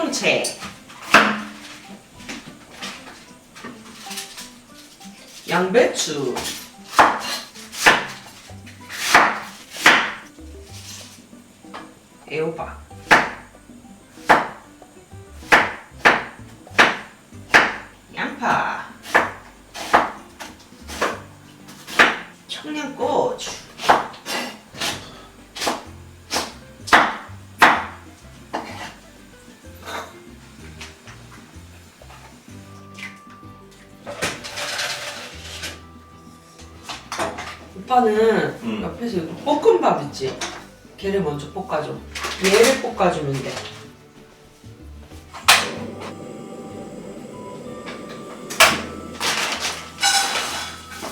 청경채. 양배추. 애호박. 양파 오빠는 음. 옆에서 이거 볶음밥 있지? 걔를 먼저 볶아줘. 얘를 볶아주면 돼.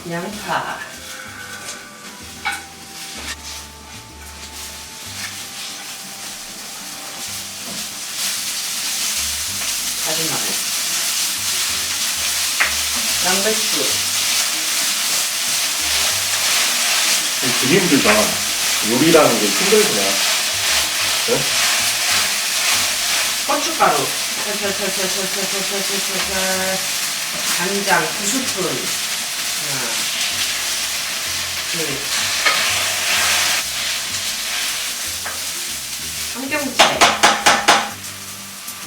양파. 다진 마늘. 양배추. 힘들다. 요리라는 게 힘들구나. 네? 고춧가루. 간장 두 스푼 하나 둘. 청경채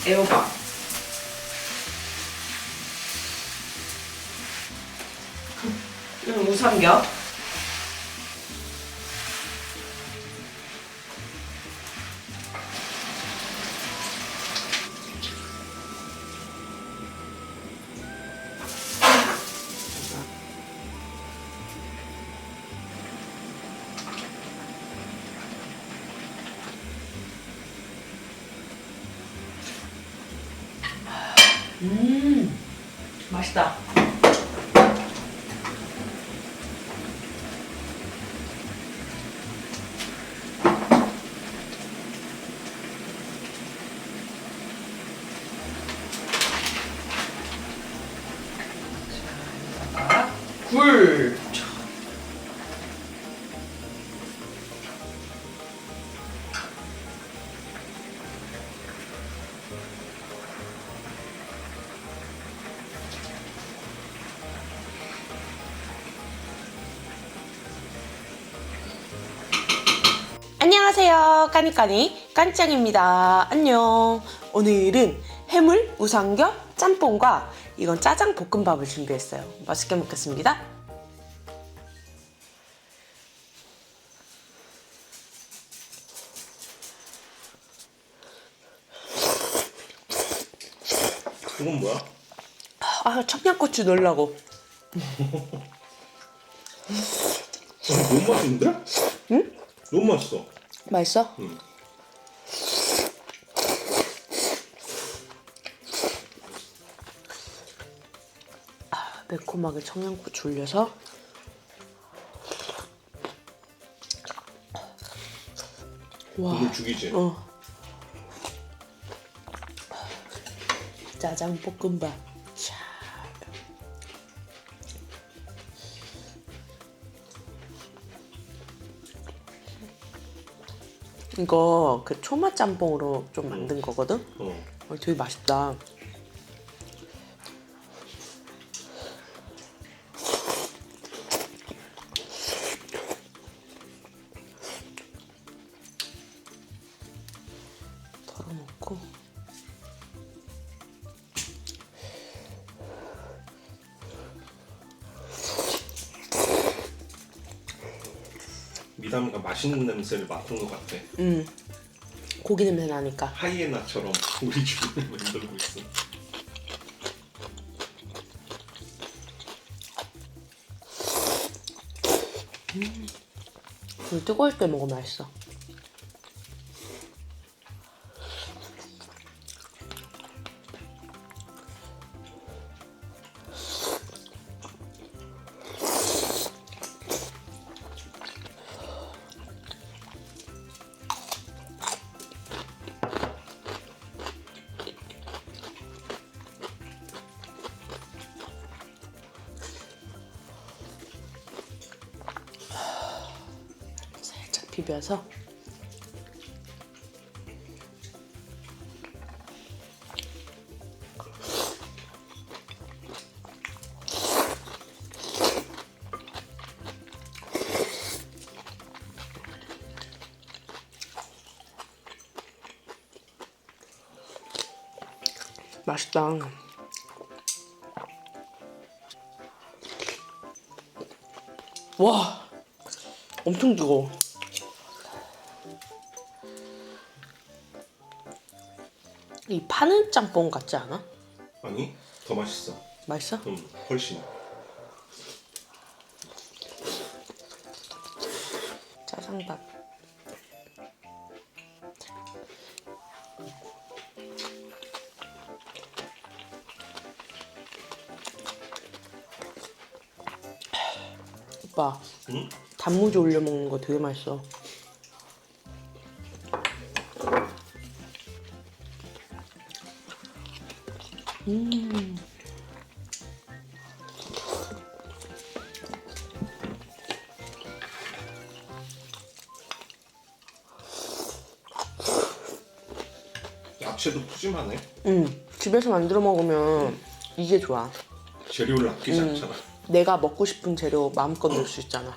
애호박. 음, 우삼겹 음 맛있다 안녕하세요. 까니까니 깐짱입니다. 안녕. 오늘은 해물 우삼겹 짬뽕과 이건 짜장 볶음밥을 준비했어요. 맛있게 먹겠습니다. 이건 뭐야? 아 청양고추 넣으려고. 어, 너무 맛있는데? 응? 너무 맛있어. 맛있어? 응. 아, 매콤하게 청양고추 올려서 와. 국물 죽이지. 어. 짜장 볶음밥. 이거 그 초마 짬뽕으로 좀 만든 거거든. 어. 어, 되게 맛있다. 미담이가 맛있는 냄새를 맡은 것 같아. 음 고기 냄새 나니까 하이에나처럼 우리 주변을 만들고 있어. 물 뜨거울 때 먹으면 맛있어. 비벼서 맛있다. 와, 엄청 뜨거워. 이 파는 짬뽕 같지 않아? 아니 더 맛있어. 맛있어? 음 훨씬. 짜장밥. 오빠, 응? 단무지 올려 먹는 거 되게 맛있어. 음. 야채도 푸짐하네. 음, 집에서 만들어 먹으면 이게 좋아. 재료를 아끼지 음. 않잖아. 내가 먹고 싶은 재료 마음껏 넣을 수 있잖아.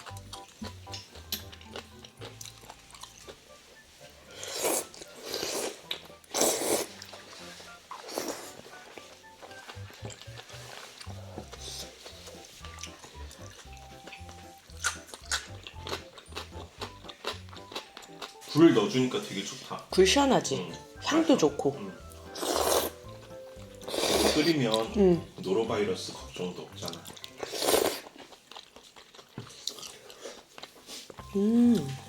굴 넣어주니까 되게 좋다. 굴 시원하지? 음. 향도 좋고. 이거 끓이면 음. 노로바이러스 걱정도 없잖아. 음.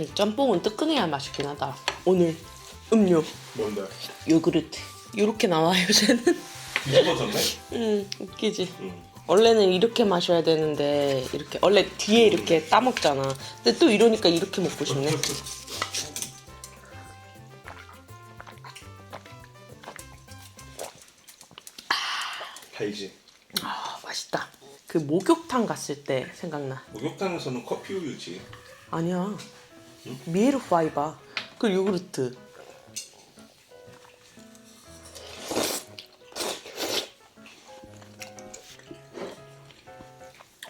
이 짬뽕은 뜨끈해야 맛있긴 하다. 오늘 음료 뭔데? 요구르트 이렇게 나와요 쟤는. 뒤집어졌네? 음 웃기지. 응. 원래는 이렇게 마셔야 되는데 이렇게 원래 뒤에 이렇게 따 먹잖아. 근데 또 이러니까 이렇게 먹고 싶네. 달지. 아 맛있다. 그 목욕탕 갔을 때 생각나. 목욕탕에서는 커피 우유지. 아니야. 미에르 파이바. 그 요구르트.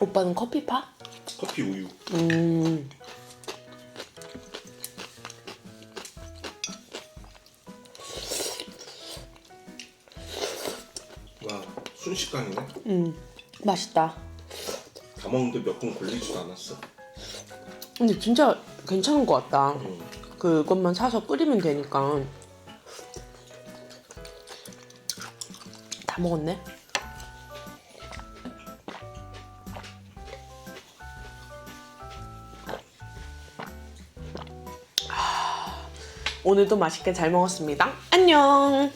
오빠는 커피 파? 커피 우유. 음. 와 순식간이네. 음. 맛있다. 다 먹는데 몇 분 걸리지도 않았어. 근데 진짜 괜찮은 것 같다. 응. 그것만 사서 끓이면 되니까. 다 먹었네. 아, 오늘도 맛있게 잘 먹었습니다. 안녕.